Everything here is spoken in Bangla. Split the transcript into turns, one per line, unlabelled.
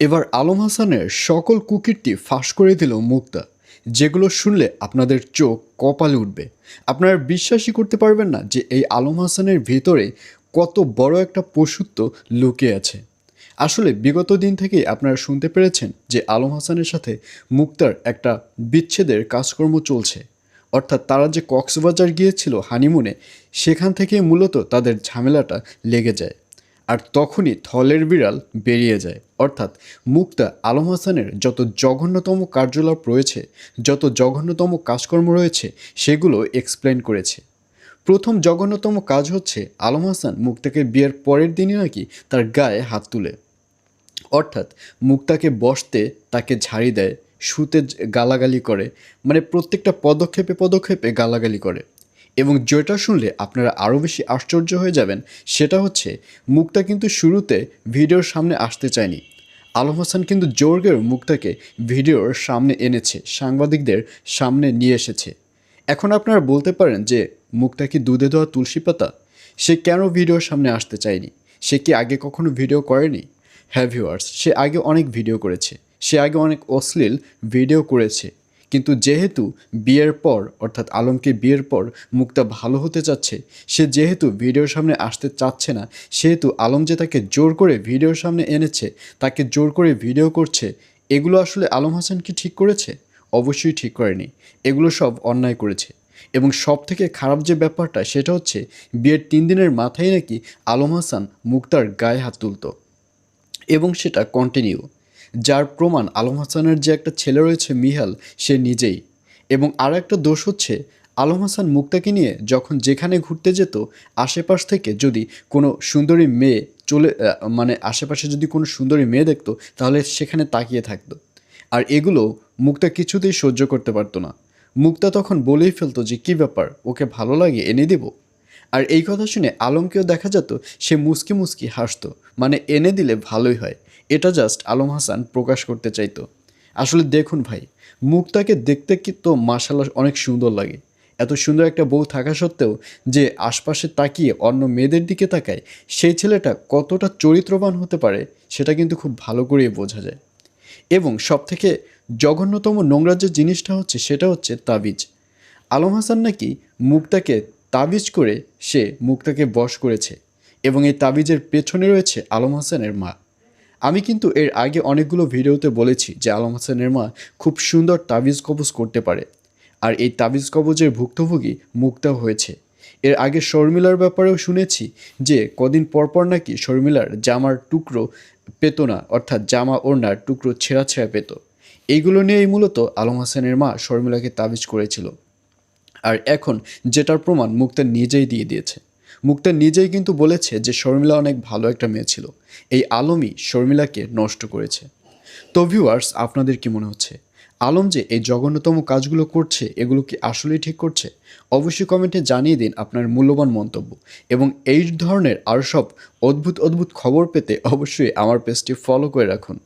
এবার আলম হাসানের সকল কুকীর্তি ফাঁস করে দিল মুক্তা। যেগুলো শুনলে আপনাদের চোখ কপালে উঠবে। আপনারা বিশ্বাসই করতে পারবেন না যে এই আলম হাসানের ভিতরে কত বড় একটা পশুত্ব লুকিয়ে আছে। আসলে বিগত দিন থেকেই আপনারা শুনতে পেরেছেন যে আলম হাসানের সাথে মুক্তার একটা বিচ্ছেদের কাজকর্ম চলছে। অর্থাৎ তারা যে কক্সবাজার গিয়েছিল হানিমুনে, সেখান থেকে মূলত তাদের ঝামেলাটা লেগে যায়। আর তখনই থলের বিড়াল বেরিয়ে যায়। অর্থাৎ মুক্তা আলম হাসানের যত জঘন্যতম কার্যকলাপ রয়েছে, যত জঘন্যতম কাজকর্ম রয়েছে, সেগুলো এক্সপ্লেন করেছে। প্রথম জঘন্যতম কাজ হচ্ছে আলম হাসান মুক্তাকে বিয়ের পরের দিনই নাকি তার গায়ে হাত তুলে। অর্থাৎ মুক্তাকে বসতে তাকে ঝাড়ি দেয়, শুতে গালাগালি করে মানে প্রত্যেকটা পদক্ষেপে পদক্ষেপে গালাগালি করে। এবং যেটা শুনলে আপনারা আরও বেশি আশ্চর্য হয়ে যাবেন। সেটা হচ্ছে, মুক্তা কিন্তু শুরুতে ভিডিওর সামনে আসতে চায়নি। আলম হাসান কিন্তু জোর করে মুক্তাকে ভিডিওর সামনে এনেছে, সাংবাদিকদের সামনে নিয়ে এসেছে। এখন আপনারা বলতে পারেন যে, মুক্তা কি দুধে দেওয়া তুলসী পাতা? সে কেন ভিডিওর সামনে আসতে চায়নি? সে কি আগে কখনো ভিডিও করেনি? হ্যাঁ ভিউয়ার্স, সে আগে অনেক ভিডিও করেছে। সে আগে অনেক অশ্লীল ভিডিও করেছে। কিন্তু যেহেতু বিয়ের পর, অর্থাৎ আলমকে বিয়ের পর, মুক্তা ভালো হতে চাচ্ছে, সে যেহেতু ভিডিওর সামনে আসতে চাচ্ছে না, সেহেতু আলম যে তাকে জোর করে ভিডিওর সামনে এনেছে, তাকে জোর করে ভিডিও করছে, এগুলো আসলে আলম হাসান কি ঠিক করেছে? অবশ্যই ঠিক করেনি। এগুলো সব অন্যায় করেছে। এবং সব থেকে খারাপ যে ব্যাপারটা, সেটা হচ্ছে বিয়ের তিন দিনের মাথায় নাকি আলম হাসান মুক্তার গায়ে হাত তুলতো। এবং সেটা কন্টিনিউ যার প্রমাণ আলম হাসানের যে একটা ছেলে রয়েছে মিহাল, সে নিজেই। এবং আর একটা দোষ হচ্ছে, আলম হাসান মুক্তাকে নিয়ে যখন যেখানে ঘুরতে যেত, আশেপাশ থেকে যদি কোনো সুন্দরী মেয়ে চলে মানে আশেপাশে যদি কোনো সুন্দরী মেয়ে দেখতো, তাহলে সেখানে তাকিয়ে থাকতো। আর এগুলো মুক্তা কিছুতেই সহ্য করতে পারতো না। মুক্তা তখন বলেই ফেলতো যে, কী ব্যাপার? ওকে ভালো লাগে? এনে দেবো? আর এই কথা শুনে আলমকেও দেখা যেত, সে মুসকি মুসকি হাসতো। মানে এনে দিলে ভালোই হয়। এটা জাস্ট আলম হাসান প্রকাশ করতে চাইতো। আসলে দেখুন ভাই, মুক্তাকে দেখতে কি তো মার্শাল্লাহ অনেক সুন্দর লাগে। এত সুন্দর একটা বউ থাকা সত্ত্বেও যে আশপাশে তাকিয়ে অন্য মেয়েদের দিকে তাকায়, সেই ছেলেটা কতটা চরিত্রবান হতে পারে, সেটা কিন্তু খুব ভালো করেই বোঝা যায়। এবং সবথেকে জঘন্যতম নোংরা যে জিনিসটা হচ্ছে, সেটা হচ্ছে তাবিজ। আলম হাসান নাকি মুক্তাকে তাবিজ করে সে মুক্তাকে বশ করেছে এবং এই তাবিজের পেছনে রয়েছে আলম হাসানের মা। আমি কিন্তু এর আগে অনেকগুলো ভিডিওতে বলেছি যে আলম হাসানের মা খুব সুন্দর তাবিজ কবজ করতে পারে। আর এই তাবিজ কবজের ভুক্তভোগী মুক্তা হয়েছে। এর আগে শর্মিলার ব্যাপারেও শুনেছি যে কদিন পরপর নাকি শর্মিলার জামার টুকরো পেত না, অর্থাৎ জামা ওড়নার টুকরো ছেঁড়া ছেঁড়া পেত। এইগুলো নিয়েই মূলত আলম হাসানের মা শর্মিলাকে তাবিজ করেছিল। আর এখন যেটার প্রমাণ মুক্তা নিজেই দিয়ে দিয়েছে। মুক্তা নিজেই কিন্তু বলেছে যে শর্মিলা অনেক ভালো একটা মেয়ে ছিল। এই আলমই শর্মিলাকে নষ্ট করেছে। তো ভিউয়ার্স আপনাদের কি মনে হচ্ছে? আলম যে এই জঘন্যতম কাজগুলো করছে, এগুলো কি আসলেই ঠিক করছে? অবশ্যই কমেন্টে জানিয়ে দিন আপনার মূল্যবান মন্তব্য। এবং এই ধরনের আরও সব অদ্ভুত অদ্ভুত খবর পেতে অবশ্যই আমার পেজটি ফলো করে রাখুন।